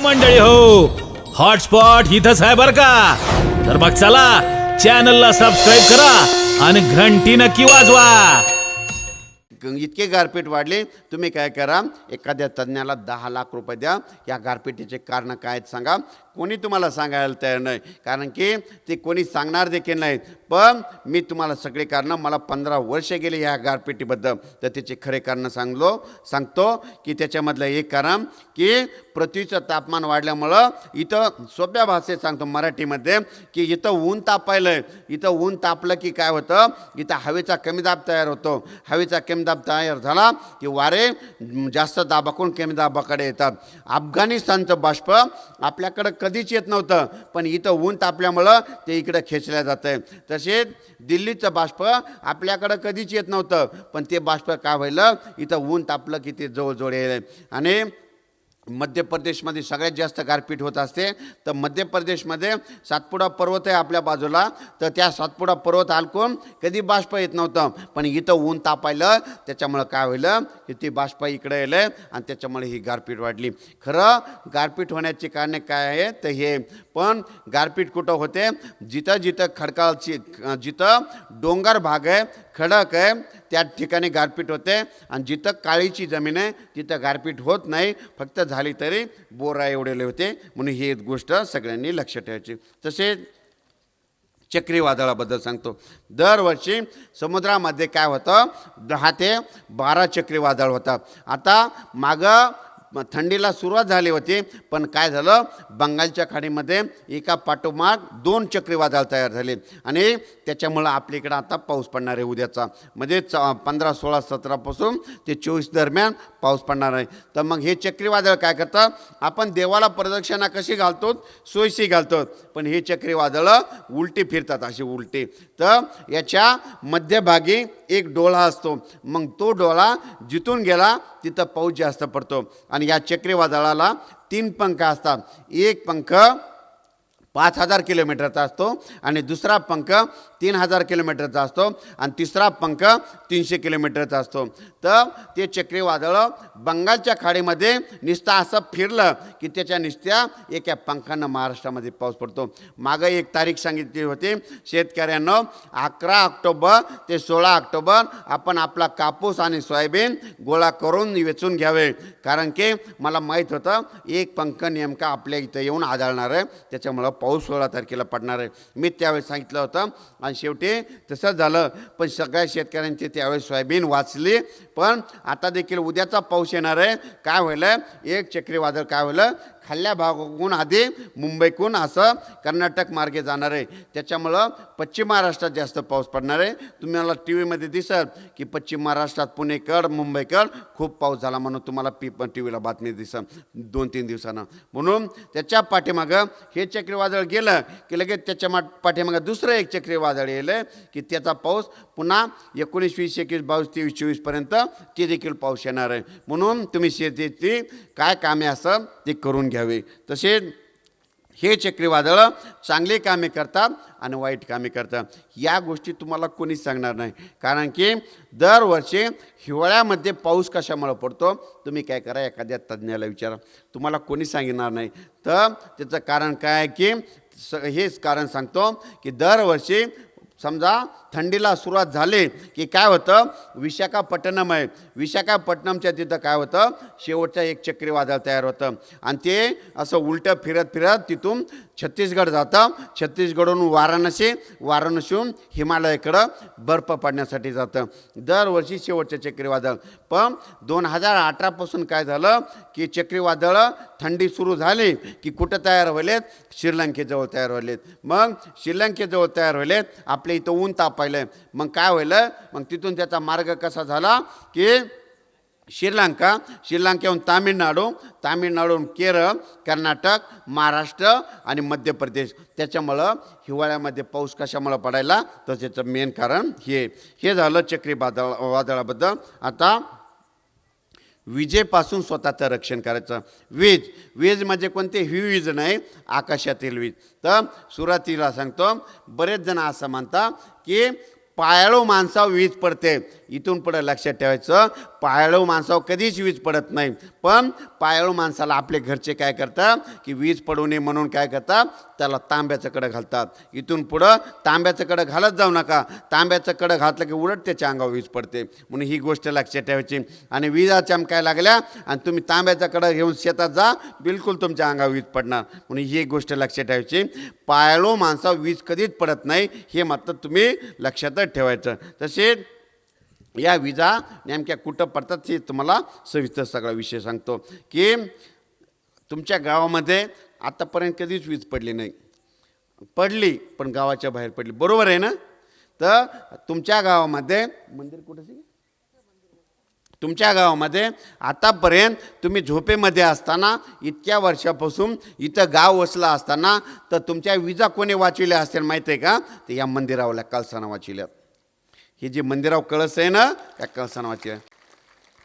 मंडळी हो. हॉटस्पॉट इथंच आहे बर का? तर मग चला चॅनलला सबस्क्राईब करा आणि घंटी नक्की वाजवा. इतके गारपीट वाढले तुम्ही काय करा एखाद्या तज्ज्ञाला दहा लाख रुपये द्या. या गारपिटीचे कारण काय आहेत सांगा. कोणी तुम्हाला सांगायला तयार नाही. कारण की ते कोणी सांगणार देखील नाहीत. पण मी तुम्हाला सगळे कारणं मला पंधरा वर्ष गेले ह्या गारपेटीबद्दल. तर त्याचे खरे कारणं सांगलो सांगतो की त्याच्यामधलं एक कारण की पृथ्वीचं तापमान वाढल्यामुळं इथं सोप्या भाषेत सांगतो मराठीमध्ये की इथं ऊन तापायलं आहे इथं ऊन तापलं की काय होतं? इथं हवेचा कमी दाब तयार होतो. हवेचा कमी दाब तयार झाला की वारे जास्त दाबाकडून कमी दाबाकडे येतात. अफगाणिस्तानचं बाष्प आपल्याकडं कधीच येत नव्हतं. पण इथं ऊन तापल्यामुळं ते इकडं खेचल्या जातं आहे तसेच दिल्लीचं बाष्प आपल्याकडं कधीच येत नव्हतं. पण ते बाष्प काय व्हायलं? इथं ऊन तापलं की ते जवळजवळ येईल आणि मध्य प्रदेशमध्ये सगळ्यात जास्त गारपीट होत असते. तर मध्य प्रदेशमध्ये सातपुडा पर्वत आहे आपल्या बाजूला. तर त्या सातपुडा पर्वत हलकून कधी बाष्प येत नव्हतं. पण इथं ऊन तापायलं त्याच्यामुळं काय होईलं की ती बाष्प इकडे येलं आणि त्याच्यामुळे ही गारपीट वाढली. खरं गारपीट होण्याची कारणे काय आहे तर हे. पण गारपीट कुठं होते? जिथं जिथं खडकाळची जिथं डोंगर भाग आहे खडक आहे त्या ठिकाणी गारपीट होते. आणि जिथं काळीची जमीन आहे तिथं गारपीट होत नाही. फक्त झाली तरी बोरा एवढेले होते. म्हणून ही गोष्ट सगळ्यांनी लक्ष ठेवायची. तसेच चक्रीवादळाबद्दल सांगतो. दरवर्षी समुद्रामध्ये काय होतं? दहा ते बारा चक्रीवादळ होतं. आता मागं थंडीला सुरुवात झाली होती पण काय झालं? बंगालच्या खाडीमध्ये एका पाठोमाग दोन चक्रीवादळ तयार झाले. आणि त्याच्यामुळं आपल्या इकडं आता पाऊस पडणार आहे उद्याचा. म्हणजे च पंधरा सोळा सतरापासून ते चोवीस दरम्यान पाऊस पडणार आहे. तर मग हे चक्रीवादळ काय करतं? आपण देवाला प्रदक्षिणा कशी घालतो? सोयशी घालतो. पण हे चक्रीवादळं उलटी फिरतात अशी उलटी. तर याच्या मध्यभागी एक डोळा असतो. मग तो डोळा जिथून गेला तिथं पाऊस जास्त पडतो. आणि या चक्रीवादळाला तीन पंख असतात. एक पंख पाच हजार किलोमीटरचा असतो आणि दुसरा पंख तीन हजार किलोमीटरचा असतो आणि तिसरा पंख तीनशे किलोमीटरचा असतो. तर ते चक्रीवादळं बंगालच्या खाडीमध्ये नुसतं असं फिरलं की त्याच्या नुसत्या एका पंखानं महाराष्ट्रामध्ये पाऊस पडतो. मागं एक तारीख सांगितली होती शेतकऱ्यांना अकरा ऑक्टोबर ते सोळा ऑक्टोबर आपण आपला कापूस आणि सोयाबीन गोळा करून वेचून घ्यावे. कारण की मला माहीत होतं एक पंख नेमका आपल्या इथं येऊन आदळणार आहे त्याच्यामुळं पाऊस पाऊस सोळा तारखेला पडणार आहे. मी त्यावेळेस सांगितलं होतं आणि शेवटी तसंच झालं. पण सगळ्या शेतकऱ्यांची त्यावेळेस सोयाबीन वाचली. पण आता देखील उद्याचा पाऊस येणार आहे. काय होईल एक चक्रीवादळ काय होईल खाल्ल्या भागाहून आधी मुंबईकून असं कर्नाटक मार्गे जाणार आहे. त्याच्यामुळं पश्चिम महाराष्ट्रात जास्त पाऊस पडणार आहे. तुम्हाला टी व्हीमध्ये दिसल की पश्चिम महाराष्ट्रात पुणेकड मुंबईकड खूप पाऊस झाला म्हणून तुम्हाला पी टी व्हीला बातमी दिसल दोन तीन दिवसानं. म्हणून त्याच्या पाठीमागं हे चक्रीवादळ गेलं की लगेच त्याच्या मा पाठीमागं दुसरं एक चक्रीवादळ येलं की त्याचा पाऊस पुन्हा एकोणीस वीस एकवीस बावीस तेवीस चोवीसपर्यंत ते देखील पाऊस येणार आहे. म्हणून तुम्ही शेतीची काय कामे असं ते करून घ्या. घ्यावे. तसे हे चक्रीवादळं चांगले कामे करतात आणि वाईट कामे करतात. या गोष्टी तुम्हाला कोणीच सांगणार नाही. कारण की दरवर्षी हिवाळ्यामध्ये पाऊस कशामुळं पडतो? तुम्ही काय करा एखाद्या तज्ज्ञाला विचारा. तुम्हाला कोणी सांगणार नाही. तर त्याचं कारण काय आहे की स हेच कारण सांगतो की दरवर्षी समजा थंडीला सुरुवात झाली की काय होतं? विशाखापट्टणम आहे विशाखापट्टणमच्या तिथं काय होतं? शेवटचं एक चक्रीवादळ तयार होतं. आणि ते असं उलटं फिरत फिरत तिथून छत्तीसगड जातं. छत्तीसगडहून वाराणसी वाराणसीहून हिमालयाकडं बर्फ पडण्यासाठी जातं. दरवर्षी शेवटचं चक्रीवादळ. पण दोन हजार अठरापासून काय झालं की चक्रीवादळं थंडी सुरू झाली की कुठं तयार व्हायलेत? श्रीलंकेजवळ तयार व्हायलेत. मग श्रीलंकेजवळ तयार व्हायलेत. आपल्या इथं ऊन तापायलं मग काय व्हायलं? मग तिथून त्याचा मार्ग कसा झाला की श्रीलंका श्रीलंकेहून तामिळनाडू तामिळनाडूहून केरळ कर्नाटक महाराष्ट्र आणि मध्य प्रदेश. त्याच्यामुळं हिवाळ्यामध्ये पाऊस कशामुळं पडायला? तर त्याचं मेन कारण हे. हे झालं चक्री वादळ वादळाबद्दल. आता विजेपासून स्वतःचं रक्षण करायचं. वीज वीज म्हणजे कोणते? ही वीज नाही आकाशातील वीज. तर सुरुवातीला सांगतो बरेच जण असं म्हणतात की पायाळू माणसावर वीज पडते. इथून पुढं लक्षात ठेवायचं पायाळू माणसावर कधीच वीज पडत नाही. पण पायाळू माणसाला आपले घरचे काय करतात की वीज पडू नये म्हणून काय करतात त्याला तांब्याचं कडं घालतात. इथून पुढं तांब्याचं कडं घालत जाऊ नका. तांब्याचं कडं घातलं की उलट त्याच्या अंगावर वीज पडते. म्हणून ही गोष्ट लक्षात ठेवायची. आणि विजा चमकाय लागल्या आणि तुम्ही तांब्याचा कडं घेऊन शेतात जा बिलकुल तुमच्या अंगावर वीज पडणार. म्हणून ही एक गोष्ट लक्षात ठेवायची. पायळो माणसा वीज कधीच पडत नाही हे मात्र तुम्ही लक्षातच ठेवायचं. तसेच या विजा नेमक्या कुठं पडतात हे तुम्हाला सविस्तर सगळा विषय सांगतो. की तुमच्या गावामध्ये आत्तापर्यंत कधीच वीज पडली नाही. पडली पण गावाच्या बाहेर पडली. बरोबर आहे ना? तर तुमच्या गावामध्ये मंदिर कुठं तुमच्या गावामध्ये आतापर्यंत तुम्ही झोपेमध्ये असताना इतक्या वर्षापासून इथं गाव वसला असताना तर तुमच्या विजा कोणी वाचविल्या असतील माहिती आहे का? तर या मंदिरावल्या कळसानं वाचविल्या. हे जे मंदिरावर कळस आहे ना त्या कळसानं वाचिल्या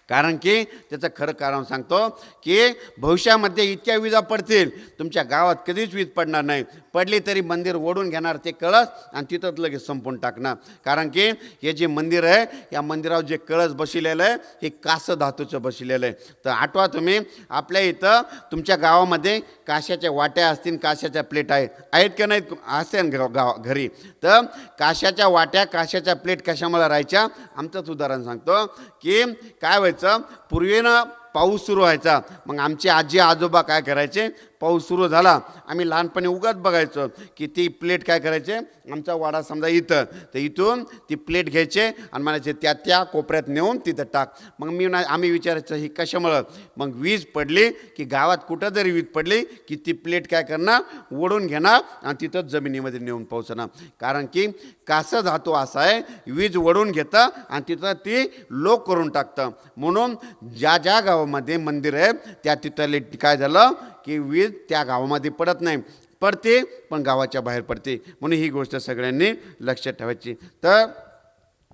कारण की त्याचं खरं कारण सांगतो की भविष्यामध्ये इतक्या विजा पडतील तुमच्या गावात कधीच वीज पडणार नाही. पडली तरी मंदिर ओढून घेणार ते कळस आणि तिथंच लगेच संपून टाकणार. कारण की हे जे मंदिर आहे या मंदिरावर जे कळस बसलेलं आहे हे कास धातूचं बसलेलं आहे. तर आठवा तुम्ही आपल्या इथं तुमच्या गावामध्ये काशाच्या वाट्या असतील काशाच्या प्लेट आहेत आहेत का नाहीत? असतील गाव घरी. तर काशाच्या वाट्या काशाच्या प्लेट कशामुळे राहायच्या? आमचंच उदाहरण सांगतो की काय व्हायचं पूर्वीनं पाऊस सुरू व्हायचा. मग आमचे आजी आजोबा काय करायचे पाऊस सुरू झाला आम्ही लहानपणी उगाच बघायचो की ती प्लेट काय करायचे? आमचा वाडा समजा इथं तर इथून ती प्लेट घ्यायचे आणि म्हणायचे त्या त्या कोपऱ्यात नेऊन तिथं टाक. मग मी ना आम्ही विचारायचं ही कशामुळं? मग वीज पडली की गावात कुठं जरी वीज पडली की ती प्लेट काय करणार? ओढून घेणार आणि तिथं जमिनीमध्ये नेऊन पोहोचणार. कारण की कासं धातू असा आहे वीज ओढून घेतं आणि तिथं ती लोक करून टाकतं. म्हणून ज्या ज्या गावामध्ये मंदिर आहे त्या तिथले काय झालं? की वीज त्या गावामध्ये पडत नाही. पडते पण गावाच्या बाहेर पडते. म्हणून ही गोष्ट सगळ्यांनी लक्षात ठेवायची. तर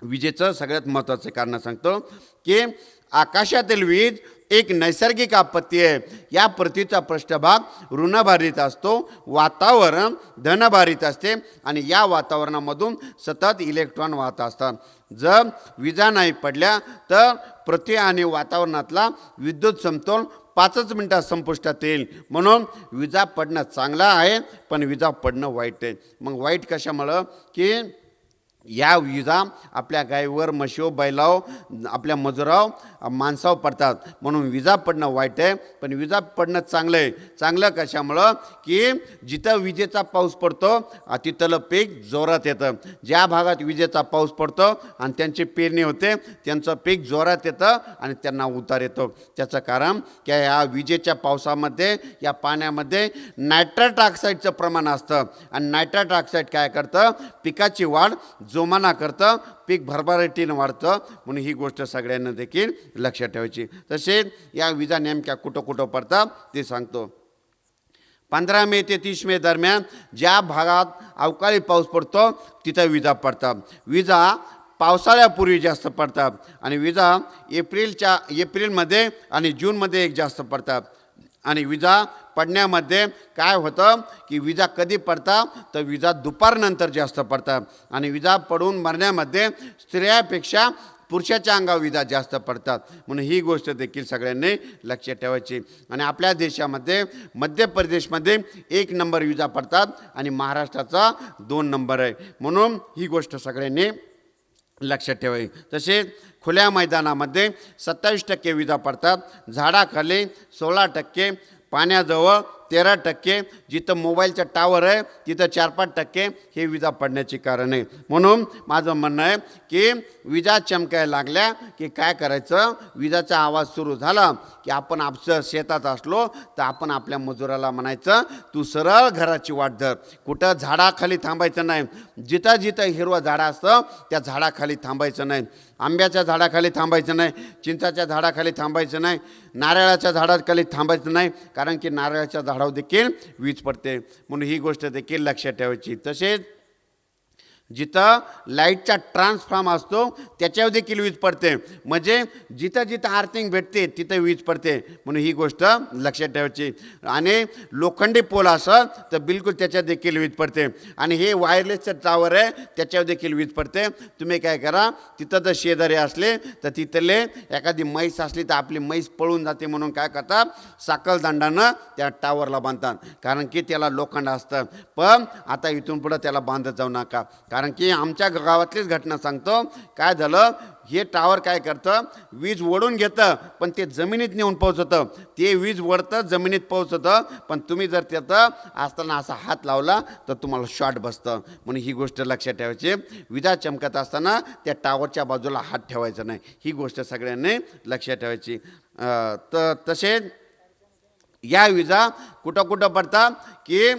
विजेचं सगळ्यात महत्त्वाचं कारण सांगतो की आकाशातील वीज एक नैसर्गिक आपत्ती आहे. या पृथ्वीचा पृष्ठभाग ऋणभारित असतो वातावरण धनभारित असते आणि या वातावरणामधून सतत इलेक्ट्रॉन वाहत असतात. जर विजा नाही पडल्या तर पृथ्वी आणि वातावरणातला विद्युत समतोल पाचच मिनटात संपुष्टात येईल. म्हणून विजा पडणं चांगलं आहे पण विजा पडणं वाईट आहे. मग वाईट कशामुळं? की या विजा आपल्या गायीवर म्हशीव बैलाव आपल्या मजुराव माणसावर पडतात. म्हणून विजा पडणं वाईट आहे पण विजा पडणं चांगलं आहे. चांगलं कशामुळं? की जिथं विजेचा पाऊस पडतो तिथलं पीक जोरात येतं. ज्या भागात विजेचा पाऊस पडतो आणि त्यांची पेरणी होते त्यांचं पीक जोरात येतं आणि त्यांना उतार येतो. त्याचं कारण की या विजेच्या पावसामध्ये या पाण्यामध्ये नायट्रेट ऑक्साईडचं प्रमाण असतं. आणि नायट्रेट ऑक्साईड काय करतं? पिकाची वाढ जोमाना करतं पीक भरभराटीनं वाढतं म्हणून ही गोष्ट सगळ्यांना देखील लक्षात ठेवायची. तसेच या विजा नेमक्या कुठं कुठं पडतात ते सांगतो. पंधरा मे ते तीस मे दरम्यान ज्या भागात अवकाळी पाऊस पडतो तिथं विजा पडतात. विजा पावसाळ्यापूर्वी जास्त पडतात आणि विजा एप्रिलच्या एप्रिलमध्ये आणि जूनमध्ये एक जास्त पडतात. आणि विजा पडण्यामध्ये काय होतं की विजा कधी पडतात तर विजा दुपारनंतर जास्त पडतात आणि विजा पडून मरण्यामध्ये स्त्रियापेक्षा पुरुषाच्या अंगावर विजा जास्त पडतात. म्हणून ही गोष्ट देखील सगळ्यांनी लक्षात ठेवायची. आणि आपल्या देशामध्ये मध्य प्रदेशमध्ये एक नंबर विजा पडतात आणि महाराष्ट्राचा दोन नंबर आहे. म्हणून ही गोष्ट सगळ्यांनी लक्षात ठेवावी. तसेच खुल्या मैदानामध्ये सत्तावीस टक्के विजा पडतात. झाडाखाली सोळा टक्के पाण्याजवळ तेरा टक्के जिथं मोबाईलचा टावर आहे तिथं चार पाच टक्के हे विजा पडण्याची कारण आहे. म्हणून माझं म्हणणं आहे की विजा चमकायला लागल्या की काय करायचं? विजाचा आवाज सुरू झाला की आपण आपचं शेतात असलो तर आपण आपल्या मजुराला म्हणायचं तू सरळ घराची वाट धर. कुठं झाडाखाली थांबायचं नाही. जिथं जिथं हिरवं झाडं असतं त्या झाडाखाली थांबायचं नाही. आंब्याच्या झाडाखाली थांबायचं नाही चिंचाच्या झाडाखाली थांबायचं नाही नारळाच्या झाडाखाली थांबायचं नाही कारण की नारळाच्या झाडावर देखील वीज पडते. म्हणून ही गोष्ट देखील लक्षात ठेवायची. तसेच जिथं लाईटचा ट्रान्सफॉर्म असतो त्याच्यावर देखील वीज पडते. म्हणजे जिथं जिथं आर्थिंग भेटते तिथं वीज पडते. म्हणून ही गोष्ट लक्षात ठेवायची. आणि लोखंडी पोल असं तर बिलकुल त्याच्यात देखील वीज पडते. आणि हे वायरलेसचं टावर आहे त्याच्यावर देखील वीज पडते. तुम्ही काय करा तिथं जर शेजारी असले तर तिथले एखादी म्हैस असली तर आपली म्हैस पळून जाते म्हणून काय करतात साकलदंडानं त्या टावरला बांधतात. कारण की त्याला लोखंड असतं. पण आता इथून पुढं त्याला बांधत जाऊ नका. कारण कारण की आमच्या गावातलीच घटना सांगतो. काय झालं? हे टावर काय करतं? वीज ओढून घेतं पण ते जमिनीत नेऊन पोहोचतं ते वीज ओढतं जमिनीत पोहोचतं पण तुम्ही जर त्याचं असताना असा हात लावला तर तुम्हाला शॉर्ट बसतं. म्हणून ही गोष्ट लक्षात ठेवायची. विजा चमकत असताना त्या टावरच्या बाजूला हात ठेवायचा नाही. ही गोष्ट सगळ्यांनी लक्षात ठेवायची. तर तसेच या विजा कुठं कुठं पडतात? की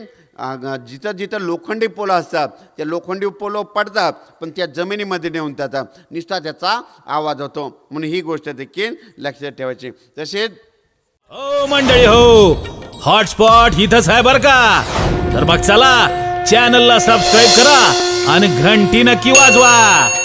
जिथं जिथं लोखंडी पोलं असतात त्या लोखंडी पोलं पडतात पण त्या जमिनीमध्ये नेऊन जातात निष्ठा त्याचा आवाज होतो. म्हणून ही गोष्ट देखील लक्षात ठेवायची. तसेच हो मंडळी हो. हॉटस्पॉट इथंच आहे बर का? तर मग चला चॅनलला सबस्क्राईब करा आणि घंटी नक्की वाजवा.